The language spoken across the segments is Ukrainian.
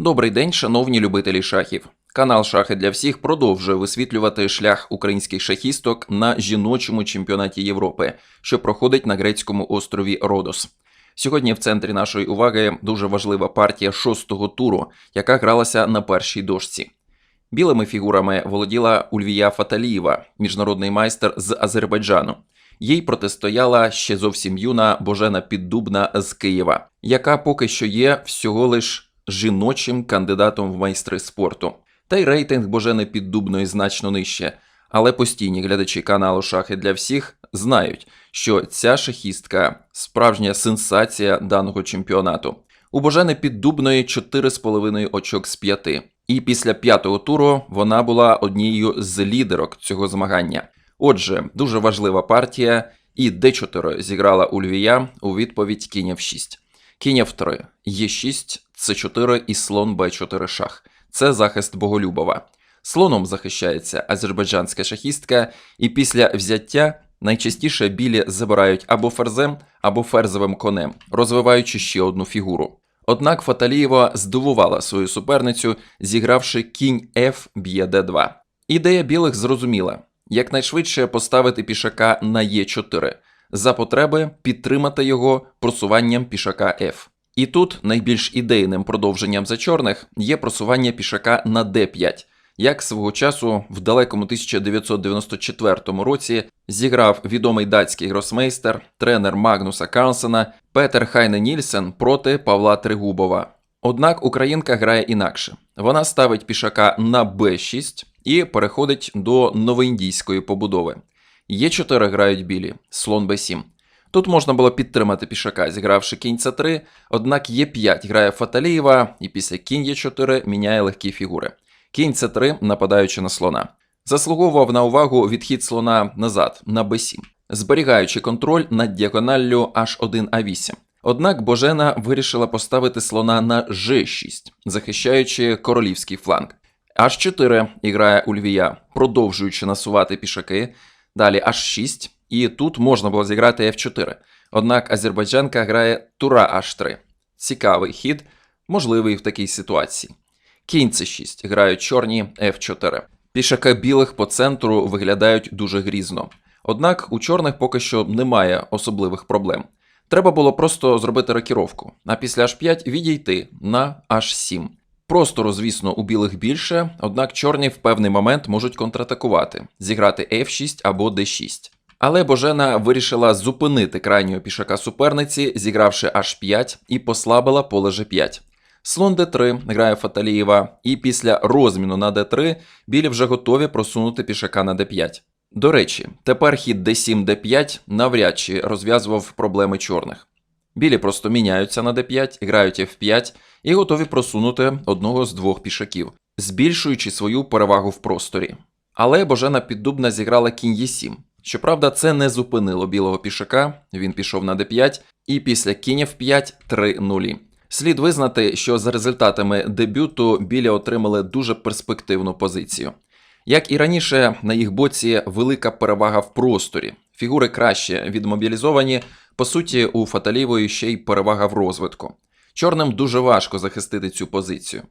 Добрий день, шановні любителі шахів. Канал Шахи для всіх продовжує висвітлювати шлях українських шахісток на жіночому чемпіонаті Європи, що проходить на грецькому острові Родос. Сьогодні в центрі нашої уваги дуже важлива партія шостого туру, яка гралася на першій дошці. Білими фігурами володіла Ульвія Фаталієва, міжнародний майстер з Азербайджану. Їй протистояла ще зовсім юна Божена Піддубна з Києва, яка поки що є всього лиш жіночим кандидатом в майстри спорту. Та й рейтинг Божени Піддубної значно нижче. Але постійні глядачі каналу Шахи для всіх знають, що ця шахістка справжня сенсація даного чемпіонату. У Божени Піддубної 4,5 очок з 5. І після п'ятого туру вона була однією з лідерок цього змагання. Отже, дуже важлива партія, і Д4 зіграла у Львія у відповідь кінь F6. Кінь F3, Е6, С4 і слон Б4 шах. Це захист Боголюбова. Слоном захищається азербайджанська шахістка, і після взяття найчастіше білі забирають або ферзем, або ферзовим конем, розвиваючи ще одну фігуру. Однак Фаталієва здивувала свою суперницю, зігравши кінь F б'є d2. Ідея білих зрозуміла: якнайшвидше поставити пішака на Е4, за потреби підтримати його просуванням пішака F. І тут найбільш ідейним продовженням за чорних є просування пішака на d5, як свого часу в далекому 1994 році зіграв відомий датський гросмейстер, тренер Магнуса Карлсена Петер Хайне Нільсен проти Павла Тригубова. Однак українка грає інакше. Вона ставить пішака на b6 і переходить до новоіндійської побудови. Є4 грають білі, слон b7. Тут можна було підтримати пішака, зігравши кінь c3, однак Е5 грає Фаталієва і після кінь Е4 міняє легкі фігури. Кінь c3, нападаючи на слона. Заслуговував на увагу відхід слона назад на b7, зберігаючи контроль над діагоналлю H1A8. Однак Божена вирішила поставити слона на G6, захищаючи королівський фланг. H4 іграє у Львія, продовжуючи насувати пішаки. Далі H6, і тут можна було зіграти F4. Однак азербайджанка грає тура H3. Цікавий хід, можливий в такій ситуації. Кінь c6 грають чорні F4. Пішаки білих по центру виглядають дуже грізно. Однак у чорних поки що немає особливих проблем. Треба було просто зробити рокіровку, а після H5 відійти на H7. Простору, звісно, у білих більше, однак чорні в певний момент можуть контратакувати, зіграти F6 або D6. Але Божена вирішила зупинити крайнього пішака суперниці, зігравши H5 і послабила поле G5. Слон D3 грає Фаталієва, і після розміну на D3 білі вже готові просунути пішака на D5. До речі, тепер хід D7 D5 навряд чи розв'язував проблеми чорних. Білі просто міняються на D5, грають F5 і готові просунути одного з двох пішаків, збільшуючи свою перевагу в просторі. Але Божена Піддубна зіграла кінь Е7. Щоправда, це не зупинило білого пішака, він пішов на d5, і після кінь f5 3 нулі. Слід визнати, що за результатами дебюту білі отримали дуже перспективну позицію. Як і раніше, на їх боці велика перевага в просторі. Фігури краще відмобілізовані, по суті, у Фаталівої ще й перевага в розвитку. Чорним дуже важко захистити цю позицію.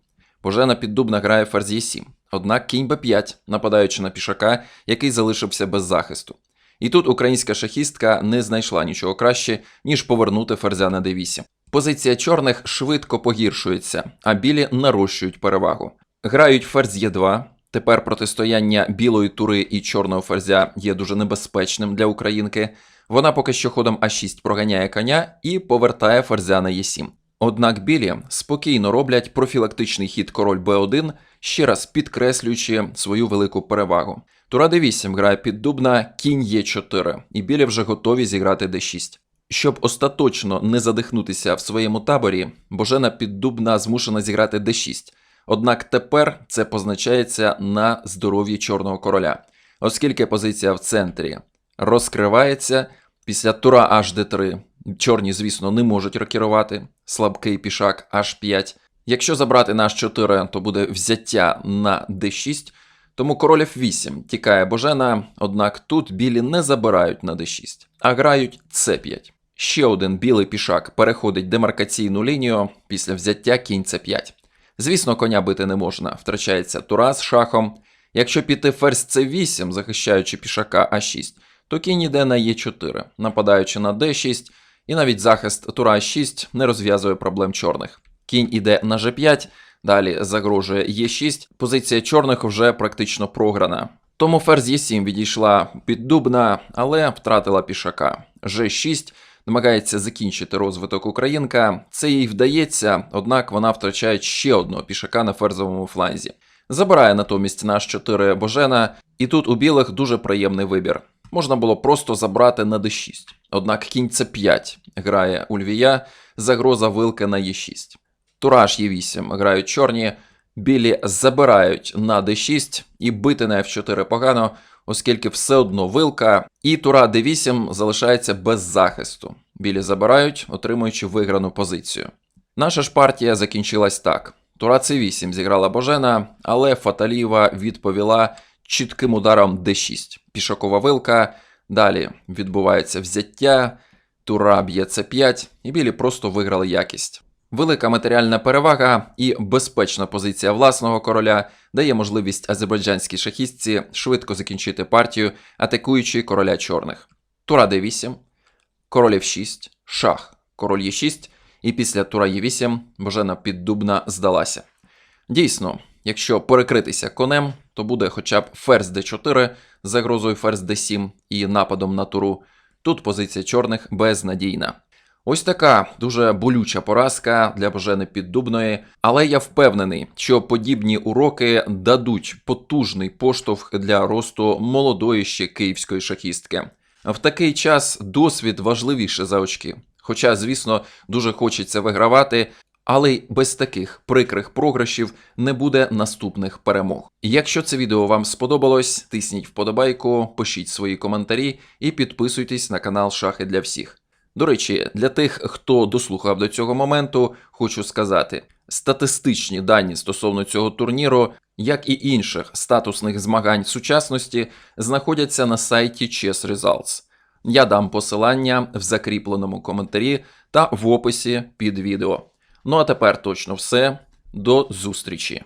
Божена Піддубна грає ферзь Е7, однак кінь Б5, нападаючи на пішака, який залишився без захисту. І тут українська шахістка не знайшла нічого краще, ніж повернути ферзя на d8. Позиція чорних швидко погіршується, а білі нарощують перевагу. Грають ферзь Е2. Тепер протистояння білої тури і чорного ферзя є дуже небезпечним для українки. Вона поки що ходом А6 проганяє коня і повертає ферзя на Е7. Однак білі спокійно роблять профілактичний хід король Б1, ще раз підкреслюючи свою велику перевагу. Тура d8 грає піддубна, кінь Е4, і білі вже готові зіграти d6. Щоб остаточно не задихнутися в своєму таборі, Божена піддубна змушена зіграти d6. Однак тепер це позначається на здоров'ї чорного короля, оскільки позиція в центрі розкривається після тура HD3. Чорні, звісно, не можуть рокірувати, слабкий пішак H5. Якщо забрати на H4, то буде взяття на D6, тому король F8 тікає Божена, однак тут білі не забирають на D6, а грають C5. Ще один білий пішак переходить демаркаційну лінію після взяття кінь C5. Звісно, коня бити не можна, втрачається тура з шахом. Якщо піти ферзь c8, захищаючи пішака а6, то кінь іде на е4, нападаючи на d6, і навіть захист тура а6 не розв'язує проблем чорних. Кінь іде на g5, далі загрожує е6, позиція чорних вже практично програна. Тому ферзь е7 відійшла піддубна, але втратила пішака. G6 намагається закінчити розвиток українка. Це їй вдається, однак вона втрачає ще одного пішака на ферзовому фланзі. Забирає натомість наш 4 Божена, і тут у білих дуже приємний вибір. Можна було просто забрати на d6. Однак кінь c5 грає у львія, загроза вилки на e6. Тураж e8 грають чорні, білі забирають на d6 і бити на f4 погано, оскільки все одно вилка, і тура d8 залишається без захисту. Білі забирають, отримуючи виграну позицію. Наша ж партія закінчилась так. Тура c8 зіграла Божена, але Фаталіва відповіла чітким ударом d6. Пішакова вилка, далі відбувається взяття, тура б'є c5, і білі просто виграли якість. Велика матеріальна перевага і безпечна позиція власного короля дає можливість азербайджанській шахістці швидко закінчити партію, атакуючи короля чорних. Тура d8, король f6, шах, король e6, і після тура e8 Божена піддубна здалася. Дійсно, якщо перекритися конем, то буде хоча б ферзь d4 з загрозою ферзь d7 і нападом на туру. Тут позиція чорних безнадійна. Ось така дуже болюча поразка для Божени Піддубної, але я впевнений, що подібні уроки дадуть потужний поштовх для росту молодої ще київської шахістки. В такий час досвід важливіше за очки. Хоча, звісно, дуже хочеться вигравати, але й без таких прикрих програшів не буде наступних перемог. Якщо це відео вам сподобалось, тисніть вподобайку, пишіть свої коментарі і підписуйтесь на канал Шахи для всіх. До речі, для тих, хто дослухав до цього моменту, хочу сказати: статистичні дані стосовно цього турніру, як і інших статусних змагань сучасності, знаходяться на сайті Chess Results. Я дам посилання в закріпленому коментарі та в описі під відео. Ну а тепер точно все. До зустрічі!